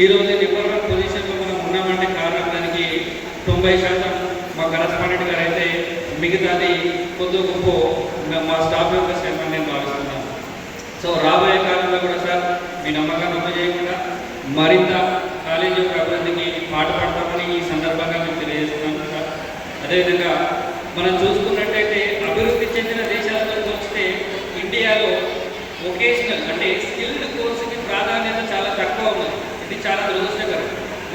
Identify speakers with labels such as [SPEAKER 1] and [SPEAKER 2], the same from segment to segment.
[SPEAKER 1] ఈరోజు నెంబర్ పొజిషన్లో మనం ఉన్నామంటే కారణం దానికి తొంభై శాతం. మా కరస్పాండెంట్ గారు అయితే మిగతాది కొద్ది గొప్ప మా- స్టాఫ్ యొక్క శ్రమ నేను భావిస్తున్నాను. సో రాబోయే కాలంలో కూడా సార్ మీ నమ్మకాన్ని అమలు చేయకుండా మరింత కాలేజ్ యొక్క అభివృద్ధికి పాటుపడతామని ఈ సందర్భంగా మేము తెలియజేస్తున్నాను సార్. అదేవిధంగా మనం చూసుకున్నట్టయితే అభివృద్ధి చెందిన దేశాలతో చూస్తే ఇండియాలో వొకేషనల్ అంటే స్కిల్డ్ కోర్సుకి ప్రాధాన్యత చాలా తక్కువ ఉంది. ఇది చాలా దురదృష్టకరం.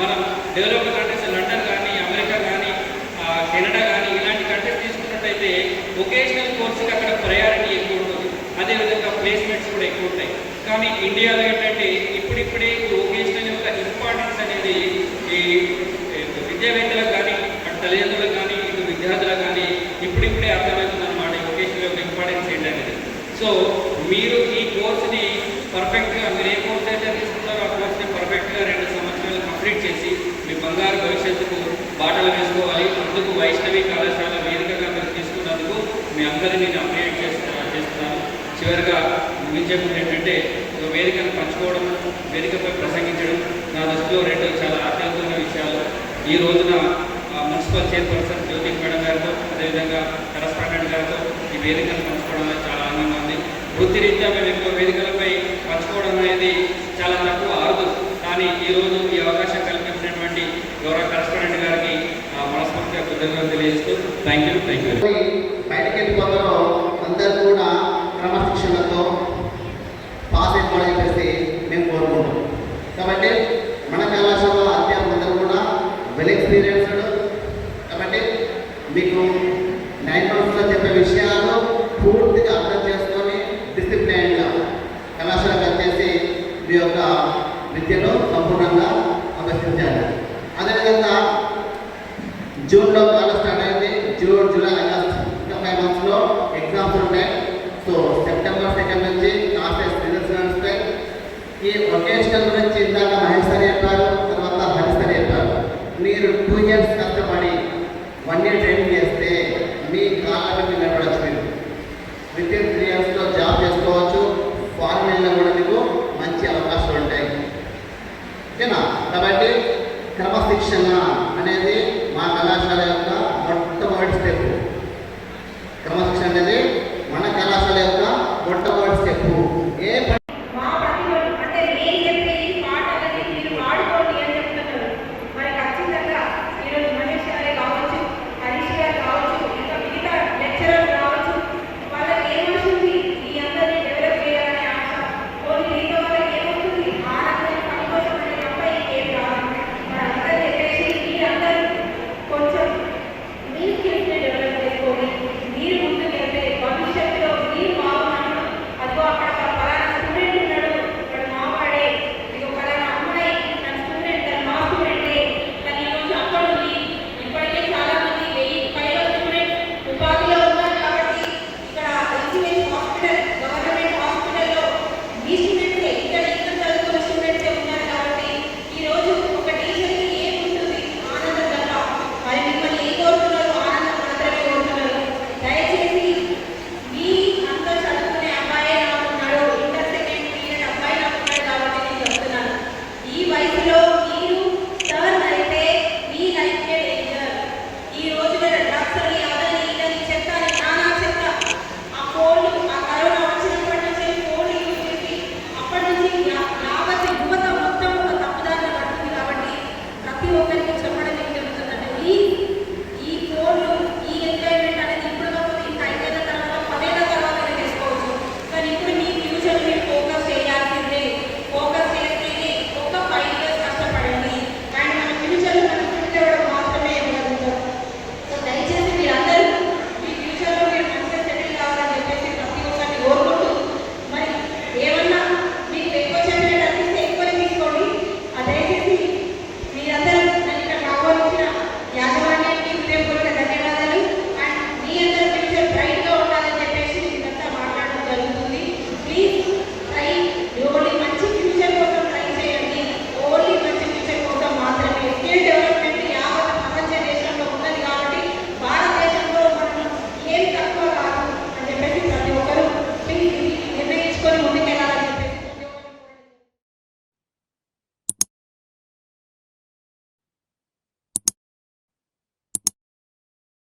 [SPEAKER 1] మనం డెవలప్డ్ కంట్రీస్ లండన్ కానీ అమెరికా కానీ కెనడా కానీ ఇలాంటి కంట్రీస్ తీసుకున్నట్టయితే వొకేషనల్ కోర్సుకి అక్కడ ప్రయారిటీ ఎక్కువ ఉంటుంది. అదేవిధంగా ప్లేస్మెంట్స్ కూడా ఎక్కువ ఉంటాయి. కానీ ఇండియాలో ఏంటంటే ఇప్పుడిప్పుడే వొకేషనల్ యొక్క ఇంపార్టెన్స్ అనేది ఈ విద్యావేత్తలకు కానీ తల్లిదండ్రులకు కానీ ఇటు విద్యార్థులకు కానీ ఇప్పుడిప్పుడే అర్థమవుతుంది అనమాట వొకేషనల్ యొక్క ఇంపార్టెన్స్ ఏంటనేది. సో మీరు ఈ కోర్సుని పర్ఫెక్ట్గా మీరు ముందుకు వైష్ణవి కళాశాల వేదికగా మీరు తీసుకున్నందుకు మీ అందరినీ నేను అప్డేట్ చేస్తున్నా చేస్తున్నాను. చివరిగా ముగించే ముందు ఏంటంటే ఒక వేదికను పంచుకోవడం వేదికపై ప్రసంగించడం నా దృష్టిలో రెండు చాలా ఆకలితున్న విషయాలు. ఈ రోజున మున్సిపల్ చైర్పర్సన్ జ్యోతి మేడం గారితో అదేవిధంగా కరస్పాండెంట్ గారితో ఈ వేదికను పంచుకోవడం చాలా ఆనందంగా ఉంది. వృత్తిరీత్యా మేము ఎక్కువ వేదికలపై పంచుకోవడం అనేది చాలా తక్కువ అరుదు. కానీ ఈ రోజు ఈ అవకాశం కల్పించినటువంటి గౌరవ కృతజ్ఞతలు తెలియజేస్తూ థ్యాంక్ యూ థ్యాంక్ యూ
[SPEAKER 2] బయటకి వెళ్ళిపోతారో అందరూ కూడా క్రమశిక్షణతో పాస్ అయిపోవాలని చెప్పేసి మేము కోరుకుంటాం కాబట్టి మన కళాశాల అధ్యాపకులందరూ కూడా వెల్ ఎక్స్పీరియన్స్డ్ ఈ వొకేషనల్ గురించి ఇందాక మహేష్ సార్ చెప్పారు తర్వాత హరీష్ సార్ చెప్పారు. మీరు టూ ఇయర్స్ కష్టపడి వన్ ఇయర్ ట్రైనింగ్ చేస్తే మీ కాళ్ళకి మీరు నిలబడచ్చు మీరు విత్ ఇన్ త్రీ ఇయర్స్లో జాబ్ చేసుకోవచ్చు ఫారెన్లో కూడా మీకు మంచి అవకాశాలు ఉంటాయి. ఓకేనా? కాబట్టి క్రమశిక్షణ అనేది